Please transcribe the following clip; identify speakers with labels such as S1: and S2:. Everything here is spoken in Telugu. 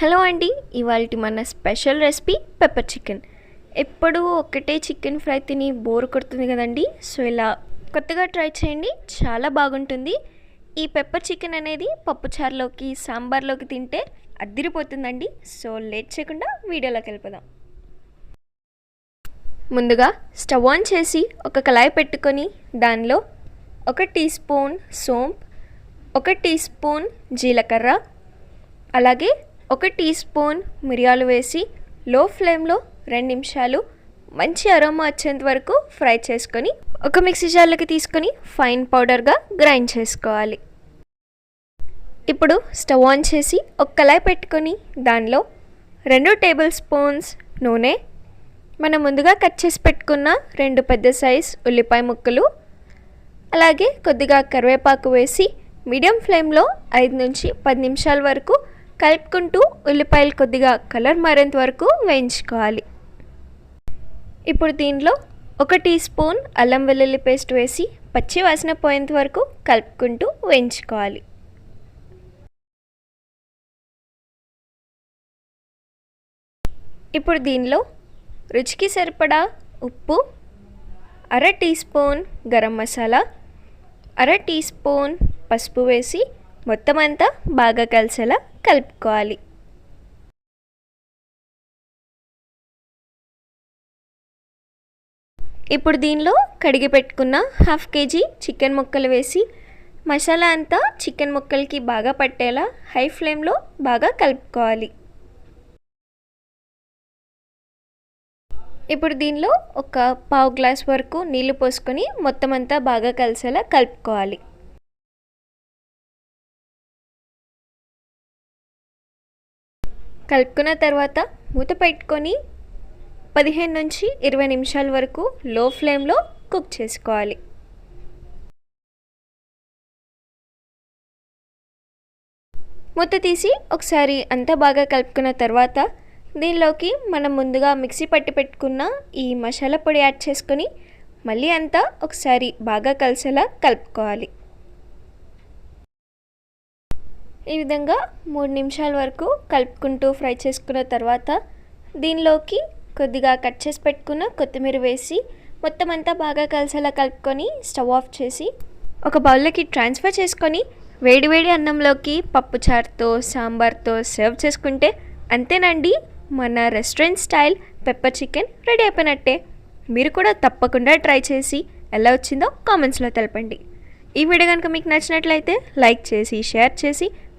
S1: హలో అండి ఇవాళ మన స్పెషల్ రెసిపీ పెప్పర్ చికెన్. ఎప్పుడూ ఒకటే చికెన్ ఫ్రై తిని బోర్ కొడుతుంది కదండి సో ఇలా కొత్తగా ట్రై చేయండి చాలా బాగుంటుంది. ఈ పెప్పర్ చికెన్ అనేది పప్పుచారులోకి సాంబార్లోకి తింటే అద్దిరిపోతుందండి సో లేట్ చేయకుండా వీడియోలోకి వెళ్ళిపోదాం. ముందుగా స్టవ్ ఆన్ చేసి ఒక కళాయి పెట్టుకొని దానిలో ఒక టీ స్పూన్ సోంప్ ఒక టీ స్పూన్ జీలకర్ర అలాగే ఒక టీ స్పూన్ మిరియాలు వేసి లో ఫ్లేమ్లో రెండు నిమిషాలు మంచి అరోమా వచ్చేంత వరకు ఫ్రై చేసుకొని ఒక మిక్సీ జార్లోకి తీసుకొని ఫైన్ పౌడర్గా గ్రైండ్ చేసుకోవాలి. ఇప్పుడు స్టవ్ ఆన్ చేసి ఒక కళాయి పెట్టుకొని దానిలో రెండు టేబుల్ స్పూన్స్ నూనె మనం ముందుగా కట్ చేసి పెట్టుకున్న రెండు పెద్ద సైజ్ ఉల్లిపాయ ముక్కలు అలాగే కొద్దిగా కరివేపాకు వేసి మీడియం ఫ్లేమ్లో ఐదు నుంచి పది నిమిషాల వరకు కలుపుకుంటూ ఉల్లిపాయలు కొద్దిగా కలర్ మారేంత వరకు వేయించుకోవాలి. ఇప్పుడు దీనిలో ఒక టీ స్పూన్ అల్లం వెల్లుల్లి పేస్ట్ వేసి పచ్చి వాసన పోయేంత వరకు కలుపుకుంటూ వేయించుకోవాలి. ఇప్పుడు దీనిలో రుచికి సరిపడా ఉప్పు అర టీ స్పూన్ గరం మసాలా అర టీ స్పూన్ పసుపు వేసి మొత్తం అంతా బాగా కలిసేలా కలుపుకోవాలి. ఇప్పుడు దీనిలో కడిగి పెట్టుకున్న హాఫ్ కేజీ చికెన్ ముక్కలు వేసి మసాలా అంతా చికెన్ ముక్కలకి బాగా పట్టేలా హై ఫ్లేమ్లో బాగా కలుపుకోవాలి. ఇప్పుడు దీనిలో ఒక పావు గ్లాస్ వరకు నీళ్ళు పోసుకొని మొత్తం అంతా బాగా కలిసేలా కలుపుకోవాలి. కలుపుకున్న తర్వాత మూత పెట్టుకొని పదిహేను నుంచి ఇరవై నిమిషాల వరకు లో ఫ్లేమ్లో కుక్ చేసుకోవాలి. మూత తీసి ఒకసారి అంతా బాగా కలుపుకున్న తర్వాత దీనిలోకి మనం ముందుగా మిక్సీ పట్టి పెట్టుకున్న ఈ మసాలా పొడి యాడ్ చేసుకొని మళ్ళీ అంతా ఒకసారి బాగా కలిసేలా కలుపుకోవాలి. ఈ విధంగా మూడు నిమిషాల వరకు కలుపుకుంటూ ఫ్రై చేసుకున్న తర్వాత దీనిలోకి కొద్దిగా కట్ చేసి పెట్టుకున్న కొత్తిమీర వేసి మొత్తం అంతా బాగా కలిసేలా కలుపుకొని స్టవ్ ఆఫ్ చేసి ఒక బౌల్లోకి ట్రాన్స్ఫర్ చేసుకొని వేడివేడి అన్నంలోకి పప్పుచారుతో సాంబార్తో సర్వ్ చేసుకుంటే అంతేనండి మన restaurant style pepper chicken ready అయిపోయినట్టే. మీరు కూడా తప్పకుండా ట్రై చేసి ఎలా వచ్చిందో కామెంట్స్లో తెలపండి. ఈ వీడియో కనుక మీకు నచ్చినట్లయితే లైక్ చేసి షేర్ చేసి